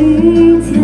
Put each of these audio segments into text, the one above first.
一天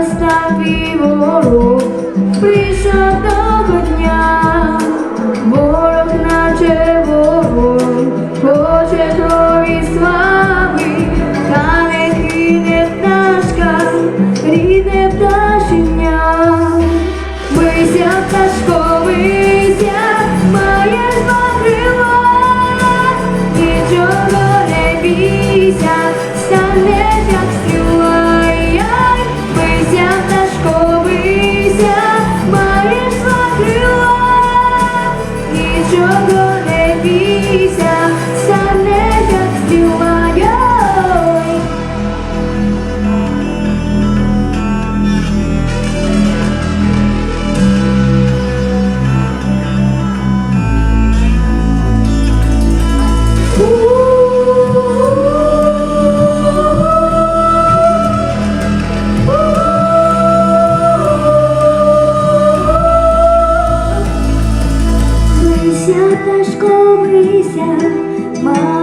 війна твій ворог, прийшов того дня, ворог наче ворог, хоче крові слави, та не кине пташка, рідне пташеня. Бийся, пташко, бийся, маєш два крила, нічого не бійся, станеш як стріла. Мися, маєш